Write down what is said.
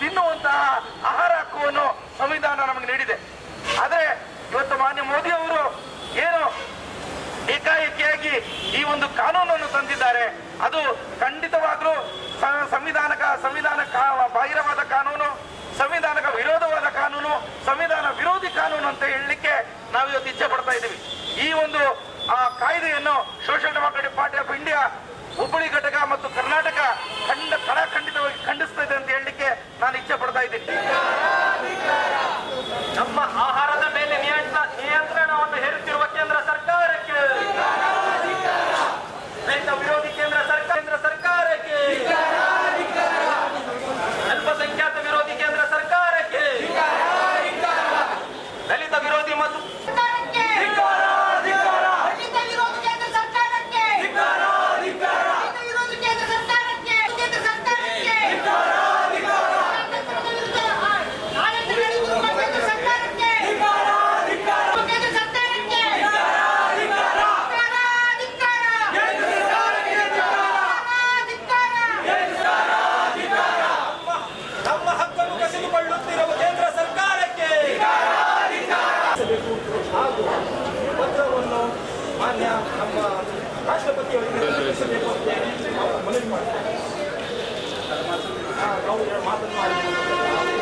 ತಿನ್ನುವಂತಹ ಆಹಾರ ಹಕ್ಕುವನ್ನು ಸಂವಿಧಾನ ನಮಗೆ ನೀಡಿದೆ. ಆದರೆ ಇವತ್ತು ಮಾನ್ಯ ಮೋದಿ ಅವರು ಏನು ಏಕಾಏಕಿಯಾಗಿ ಈ ಒಂದು ಕಾನೂನನ್ನು ತಂದಿದ್ದಾರೆ. ಅದು ಖಂಡಿತವಾಗಲೂ ಸಂವಿಧಾನಕ ಸಂವಿಧಾನ ಬಾಹಿರವಾದ ಕಾನೂನು, ಸಂವಿಧಾನಕ ವಿರೋಧವಾದ ಕಾನೂನು, ಸಂವಿಧಾನ ವಿರೋಧಿ ಕಾನೂನು ಅಂತ ಹೇಳಲಿಕ್ಕೆ ನಾವು ಇವತ್ತು ಇಚ್ಛೆ ಪಡ್ತಾ ಇದ್ದೀವಿ. ಈ ಒಂದು, ಆ ಕಾಯ್ದೆಯನ್ನು social democratic party of India Hubballi 慢啊。ಮಾನ್ಯ